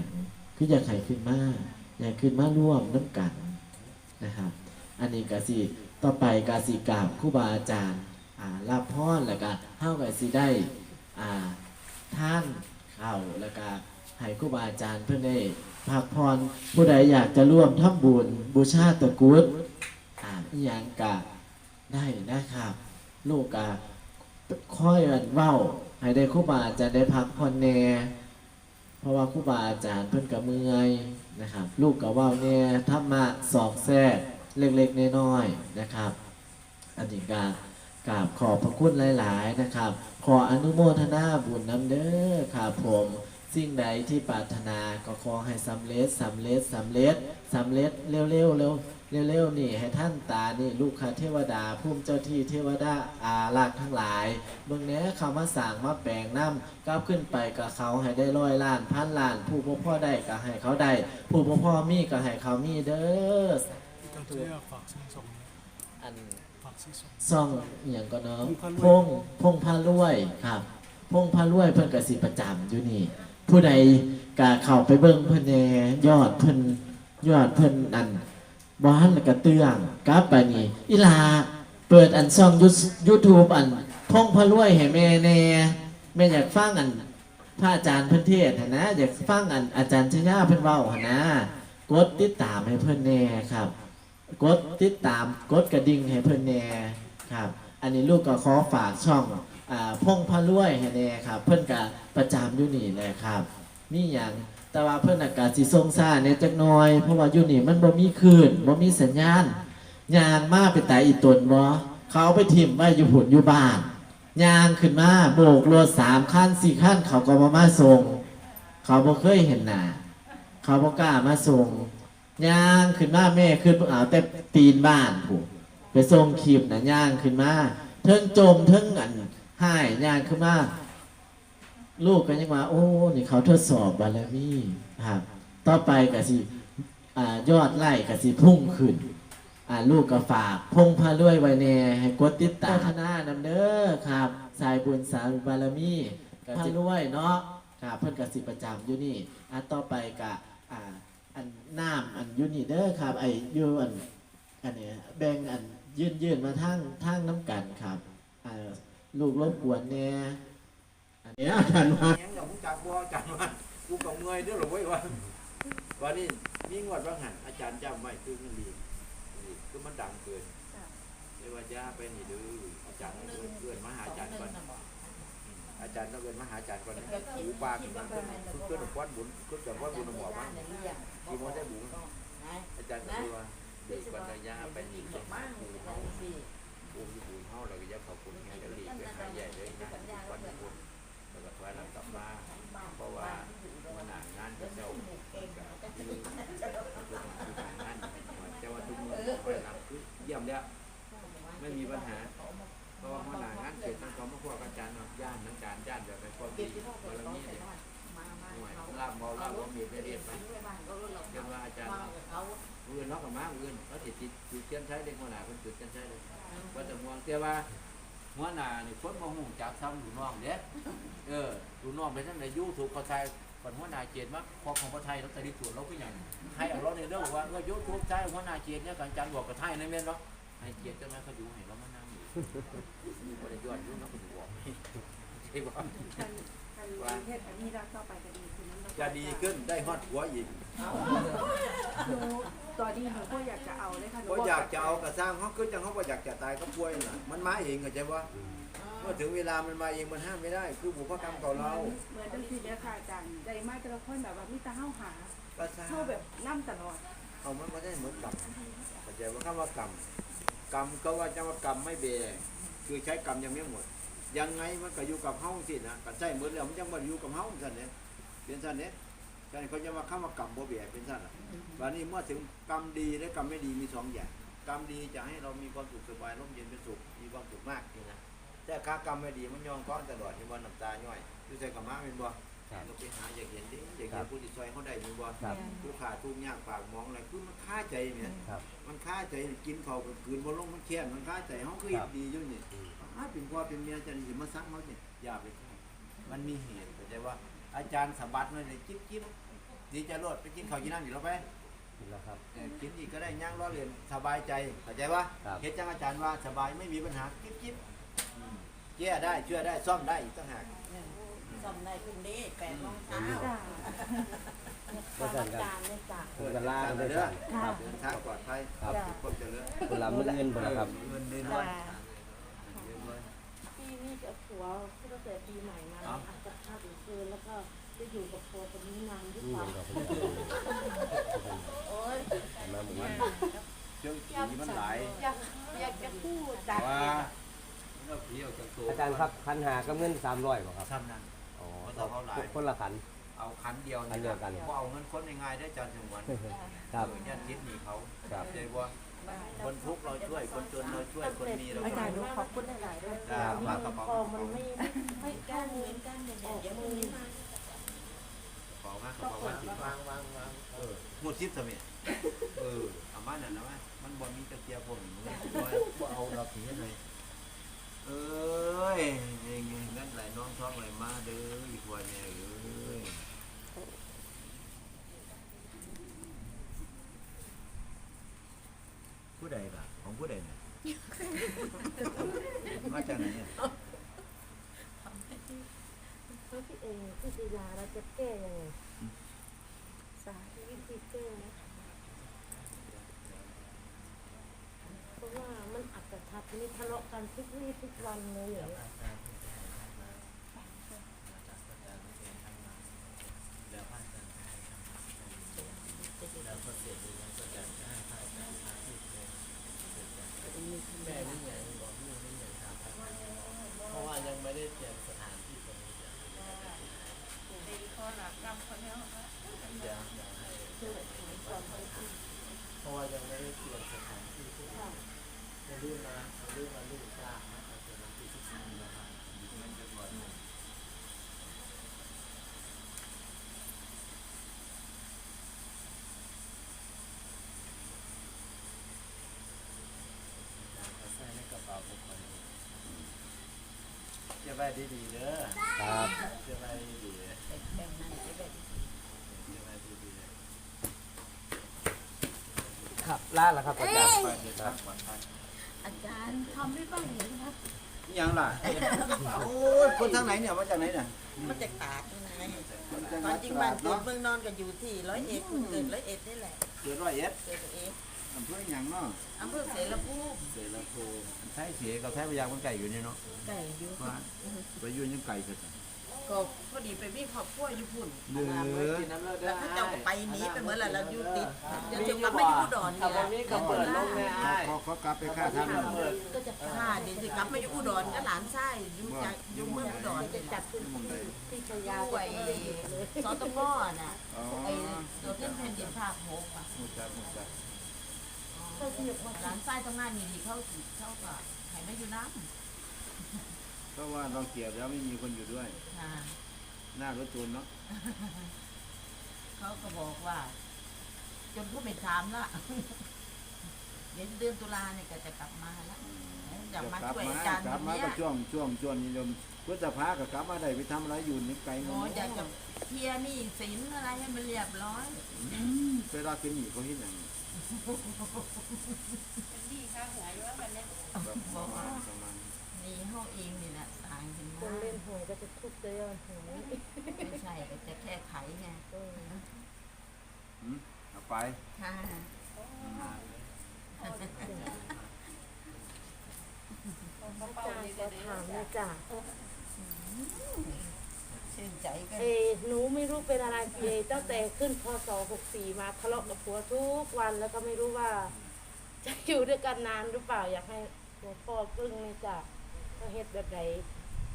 างคืออยากให้ขึ้นมาอยากขึ้นมาร่วมน้ำกันนะครับอันนี้กสิต่อไปกสิกราบครูบาอาจารย์อ่ารับพรแล้วก็เฮาก็สิได้ท่านเข้าแล้วก็ให้ครูบาอาจารย์เพื่อนได้พักพรผู้ใดอยากจะร่วมทำบุญบูชาตะกุดอ่าอหย่างกะได้นะครับ ลูกกะค่อยอันเว้า ให้ได้ครูบาอาจารย์ได้พักผ่อนแหน่ เพราะว่าครูบาอาจารย์เพิ่นก็เมื่อยนะครับ ลูกก็เว้าแหน่ธรรมะสอกแทรกเล็กๆน้อยๆนะครับ อันนี้ก็กราบขอบพระคุณหลาย ๆนะครับ ขออนุโมทนาบุญน้ำเด้อครับผมสิ่งใดที่ปรารถนาก็ขอให้สำเร็จสำเร็จสำเร็จสำเร็จเร็วๆเร็ว เร็วเร็วๆนี่ให้ท่านตานี่ลูกค้าเทวดาภูมิเจ้าที่เทวดาอารักษ์ทั้งหลายเบื้องนี้เขามาสั่งมาแปลงน้ำก้าวขึ้นไปกับเขาให้ได้ร้อยล้านพันล้าน ผู้พ่อพ่อได้ก็ให้เขาได้ ผู้พ่อพ่อมีก็ให้เขามีเด้อต้องเชื่อฝากซื้อส่งนะอันฝากซื้อส่งซ่องอหย่างก็เนาะพพงงพงพารวยครับพงพารวยเพิ่นกสิประจำอยู่นี่ ผู้ใดกะเข้าไปเบิ่งเพิ่นแหน่ยอดเพิ่นยอดเพิ่นอัน บ้านแล้วก็เตืองกลับไปนี่อีลาเปิดอันซ่องยูทูบอันพงพารวยให้แม่แน่แม่อยากฟังอันพระอาจารย์เพิ่นเทศนะอยากฟังอันอาจารย์ชยาเพิ่อนเว้าหนะกดติดตามให้เพิ่อนแน่ครับ กดติดตามกดกระดิ่งให้เพื่อนแน่ครับ อันนี้ลูกก็ขอฝากช่องอพงพะรวยให้แน่ครับ เพื่อนก็ประจำอยู่นี่แหละครับนี่อย่าง แต่ว่าเพื่อนอากาศสิทรงซ่าเนี่ยจักน่อย เพราะว่าอยู่นี่มันบ่มีคลื่นบ่มีสัญญาณยางมาไปแต่อีตนบ่เขาไปถิ่มไว้อยู่หุ่นอยู่บ้านยางขึ้นมาโบกรถสามขั้นสี่ขั้นเขาก็มามาส่ง เขาบ่เคยเห็นหนาเขาบ่กล้ามาส่งยางขึ้นมาแม่ขึ้นเอาแต่ตีนบ้านผูกไปส่งคลิปนะย่างขึ้นมาเทิงจมเทิงอันให้ย่างขึ้นมา ลูกก็ยังว่า โอ้นี่เขาทดสอบบารมีครับ ต่อไปก็สิอ่ายอดไล่ก็สิพุ่งขึ้นอ่าลูกก็ฝากพงพาด้วยไว้แน่ให้กดติดตามพัฒนานำเด้อครับ สายบุญสายบารมีพาด้วยเนาะครับเพิ่นกสิประจำอยู่นี่อะต่อไปกะอ่าอันน้ำอันยูนี่เด้อครับ ไอยูอันอันเนี้ยแบ่งอันยื่นยื่นมาทางทางน้ำกันครับลูกรบกวนแน่ เนี้ยอาจารย์ว่ายังอย่างมึงจับบ่อาจารย์ว่ากูกับเงยเด้อหรอเว้ยว่าวันนี้มีงวดว่าหันอาจารย์จำไว้คือมันดีนี่คือมันดังเกินเรียกว่าย่าไปนี่ดื้ออาจารย์ต้องเอื้อนเอื้อนมาหาอาจารย์ก่อนอาจารย์ต้องเอื้อนมาหาอาจารย์ก่อนหูปากมันเป็นคือเพื่อนควันบุญคือจังว่าบุญหมอมันที่มันได้บุญอาจารย์ก็คือว่าเด็กวันระยะไปนี่ต้องมาคือเขาอุ้มอยู่บุญเฮาแล้วก็อย่าขอบคุณแค่เดี๋ยว อยหลังกลับมาเพราะว่ามันหนางานเจ้าคือทางนั้นแต่ว่าทุกมือคอยรับคือเยี่ยมแล้วไม่มีปัญหาเพราะว่าหัวหนางานเสร็จทั้งสองพวกอาจารย์ย่านทั้งการย่านแบบไปพอดีบารมีเนี่ยหน่วยลาบมาลาบว่ามีไปเรียนไปเรียนว่าอาจารย์เอื่นล็อกกับม้าเอื่นเขาติดติดจุดเทียนใช้เด็กหัวหน้าเป็นจุดเทียนใช้เลยว่าแต่มองแต่ว่า หัวหน้านี่คนมาหูจักซ้ำหลูน้องเด้เออหลูน้องไปทั้งในยูทูบเขาใช้ปันหัวหน้าเกียรติมากพอของประไทยเราตะลิส่วนเราก็อย่างให้เอาเราในเรื่องว่าเออยูทูบใช้หัวหน้าเกียรติเนี่ยการจันบอกกับไทยในเมียนเนาะให้เกียรติกันไหมเขาดูให้เรามานั่งอยู่บริยอดยุ่งนะคุณบอกใช่ป่ะว่าเทศอันนี้รักต่อไปจะดีขึ้นจะดีขึ้นได้ฮอดหัวอีกหนู ตอนนี้หนูก็อยากจะเอาเลยค่ะหนูก็อยากจะเอากระสร้างเขาคือจังเขาก็อยากจะตายก็ป่วยน่ะมันมาเองเข้าใจว่าเมื่อถึงเวลามันมาเองมันห้ามไม่ได้ คือบุพกรรมเก่าเราเหมือนตั้งทีเนี้ยค่ะอาจารย์ใจมากแต่ละคนแบบว่ามีแต่เข้าหาก็สร้างเข้าแบบนั่ตลอดเอามันมาได้เหมือนกรรมเข้าใจว่าคำว่ากรรมกรรมก็ว่าจะว่ากรรมไม่เบคือใช้กรรมยังไม่หมด ยังไงมันก็อยู่กับเฮาสินะก็ใช่เหมือนแล้วมันยังมาอยู่กับเฮาสั่นเนี่ยเป็นสั่นเนี่ย ฉะนั้นเขาจะมาคำว่ากรรมบ่เบียเป็นสั่นอะวันนี้เมื่อถึงกรรมดีและกรรมไม่ดีมีสองอย่าง กรรมดีจะให้เรามีความสุขสบายร่มเย็นเป็นสุข มีความสุขมากนี่นะ แต่ค่ากรรมไม่ดีมันยองก้อนตลอดที่ว่าน้ำตาย่อยอยู่ใส่กับม้าเป็นบ่เราไปหาอยากเห็นดิอยากเห็นผู้ที่ซอยเขาได้เป็นบ่ครับผู้ขาทุกข์ยากปากหมองอะไรคือมันค่าใจเนี่ยครับมันค่าใจกินเขาวกับคืนบนลงมันแค้นมันค่าใจเขาคือเฮ็ดดีอยู่นี่ถ้าเป็นพ่อเป็นเมียจะสิมาซักเขาเนี่ยอย่าไปฆ่ามันมีเหตุเข้าใจว่า อาจารย์สะบัดนั่นเลยจิ๊บจิ๊บดีใจรอดไปกินข้าวกินน้ำอยู่แล้วไปกินแล้วครับ เออกินอีกก็ได้ย่างล้อเลียนสบายใจเข้าใจปะครับ เฮ็ดจังอาจารย์ว่าสบายไม่มีปัญหาจิ๊บจิ๊บอืมแก้ได้ช่วยได้ซ่อมได้อีกต่างหากซ่อมได้พรุ่งนี้แปดโมงเช้าจ้ะก็สั่นกันจานเลยจ้ะผมจะลากันเด้ได้อสั่นครับ เดินทางปลอดภัยครับทุกคนเจริญคนละมื้ออื่นบ่ล่ะครับ เงินเดือนจ้ะไว้เดือนไว้ ปีนี้กับผัวตั้ งแต่ปีใหม่มาอาจจะพลาดหรือเกินแล้วก็จะอยู่กับผัวคนนี้นานหรือนี่เปล่ายังกับผมโอ๊ยมาหมู่บ้านเจ้าผีมันหลายอยากอยากจะพูดจ้ะว่าเราผีออกจากตัวอาจารย์ครับคันหากับเงิน300บ่ครับซ้ำนั่นอ๋อบ่ต้องเอาหลายคนละขัน เอาคันเดียวคันเดียวกันบ่เอาเงินคนง่ายๆได้ออาจารย์ถึงวันครับเออญาติคิดหนีเขาครับใจว่า คนทุกข์เราช่วย คนจนเราช่วย คนมีเราอาช่จารวยย์หนูขอบคุณหลายๆด้วยจ้ามัมานกระเป๋าพอมันไม่ไม่กล้าเงินกันเดี๋ยวออกเดี๋ยวพมืรุ่งอนี้มาเป๋ามากกระเป๋าว่าสิวางวางวางเออหมดซิปสมิเออเอามานั่นนะว่ามันบ่มีตะเกียบพวกนี้มันบ่บ่เอาเราผีให้เลยเอ้ยเองงั้นไหลน้องท้องไหลมาเด้ออีกวันเนี่ยเอ้ย ใดล่ะ ของผู้ใดเนี่ย มาจากไหนเนี่ยแล้วพี่เองพี่ศิลาเราจะแก้ยังไงสาธิตวิธีแก้นะเพราะว่ามันอัตทัดนี่ทะเลาะกันทุกวี่ทุกวันเลยอย่างเงี้ยเพราะว่ายังไม่ได้เตรียมสถานที่ตรงนี้เดี๋ยว เพราะว่ายังไม่ได้เตรียมสถานที่ตรงนี้จะลื่นนะจะลื่อนมาลื่นกล้างนะแต่เป็นวันที่สิบสี่นะครับจะใส่ในกระเป๋าทุกคนเก็บไว้ดีๆเด้อครับเก็บไว้ดีๆ แบ่งนั่นไปแบ่ง เก็บไว้ดีๆ ครับลาแล้วครับอาจารย์ไปเดินทางปลอดภัยอาจารย์ทำไม่บ้างเหรอครับนี่ยังล่ะโอ้ยคนทางไหนเนี่ยมาจากไหนเนี่ยมันจะตากยังไงคนจังหตอวันดจริงตบ้าราดนเกิดเนาะเมืองนอนก็อยู่ที่ร้อยเอ็ดเพิ่งเกิดร้อยเอ็ดนี่แหละเกิดร้อยเอ็ดเกิดเองอำเภอหยังเนาะอำเภอเสรภูมิเสรภูมิไทยเสียกับไทยพยาคนไก่อยู่นี่เนาะไก่อยู่ว่าไปอยู่ยังไก่สุด ก็พอดีไปมีครอบครัวอยู่พุ่นเนื้อแล้วเขาเจ้าก็ไปหนีไปเหมือนละเราอยู่ติดเดี๋ยวจะกลับมาอยู่อุดรนี่แหละมีกระเปิดลงในอ้ายขอขอกลับไปค่าทางเปิดก็จะค่ะเดี๋ยวจะกลับมาอยู่อุดรก็หลานไส้อยู่จากอยู่เมืองอุดรจะจัดขึ้นที่พยาป่วยสตมน่ะอ๋อไอ้ตัวที่แผ่นดินภาคหกอะมุจักมุจักก็ที่ยกมาหลานไส้ตรงหน้านี่ดีเขาเขาก็ให้มาอยู่น้ เพราะว่าเราเกลียดแล้วไม่มีคนอยู่ด้วยำค่ะหน้ารถจูนเนาะเขาก็บอกว่า จนเขาไม่ถามละเดี๋ยวเดือนตุลาเนี่ยก็จะกลับมาละอยากมาลับช่วยมาอาจารย์กคลับนมาเนี้ยก็ช่วงช่วงช่วงนี้ยมพุทธภาก็กลับมาได้ไปทำอะไรอยู่นี่ไกลหมเนาออยากจะะเคลียร์หนี่สินอะไรให้มันเรียบร้อยเวลาเป็นหนี้เขาเห็นอย่างนี้บอกว่า ประมาณนี่เขาเองนี่แหละสร้างขึ้นคมานเล่นหวยก็จะทุบเลยอะหวยไม่ใช่ก็จะแค่ไขไงเอออืมเอาไปค่ะอาจารย์ก็ถามเลยจ้ะชื่นใจกันเออหนูไม่รู้เป็นอะไรเอตั้งแต่ขึ้นพศ64มาทะเลาะกับผัวทุกวันแล้วก็ไม่รู้ว่า จะอยู่ด้วยกันนานหรือเปล่าอยากให้หลวงพ่อพึ่งเลยจ้ะ ว่าเฮ็ดแบบไหน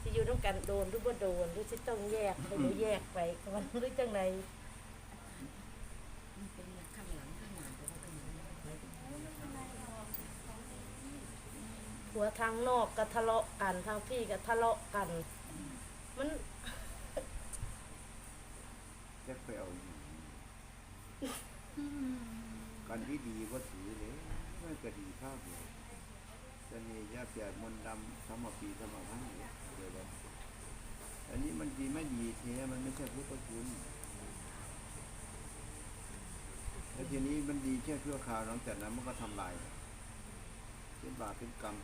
จะอยู่ต้องกันโดนหรือว่าโดนหรือจะต้องแยกไปหรือแยกไปกันหรือจังไรเป็นข้างหลังข้างหน้าแต่ว่าเป็นอย่างนี้ไม่เป็นไรผัวทางนอกก็ทะเลาะกันทางพี่ก็ทะเลาะกัน มันจะไปเอาอยู่กันที่ดีก็ถือเลยไม่ก็ดีภาพเลย จะมียาเสียมนดำสมปีสมพันธ์เลยเดี๋ยวเลยอันนี้มันดีไม่ดีเทมันไม่ใช่พุทธคุณทีนี้มันดีแค่ชั่วคราวหลังจากนั้นมันก็ทำลายเป็นบาปเป็นกรรม